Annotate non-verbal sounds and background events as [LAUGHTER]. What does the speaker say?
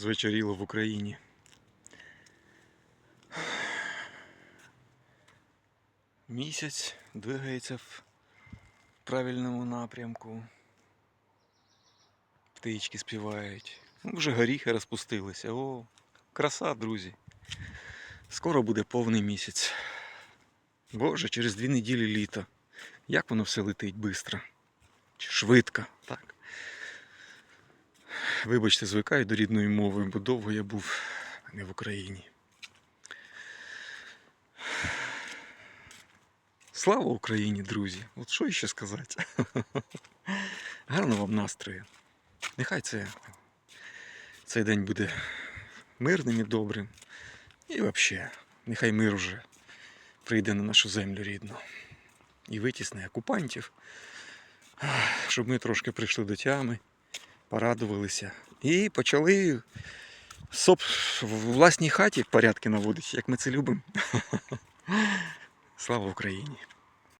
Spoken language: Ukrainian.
звечоріло в Україні. Місяць двигається в правильному напрямку. Птички співають. Ну, вже горіхи розпустилися. О, краса, друзі. Скоро буде повний місяць. Боже, через дві неділі літо. Як воно все летить швидко. Швидко. Вибачте, звикаю до рідної мови, бо довго я був не в Україні. Слава Україні, друзі! От що ще сказати? [LAUGHS] Гарного вам настрою. Нехай це, цей день буде мирним і добрим. І взагалі, нехай мир уже прийде на нашу землю рідну. І витісне окупантів, щоб ми трошки прийшли до тями, порадувалися і почали соп в власній хаті порядки наводити, як ми це любимо. [LAUGHS] Слава Україні!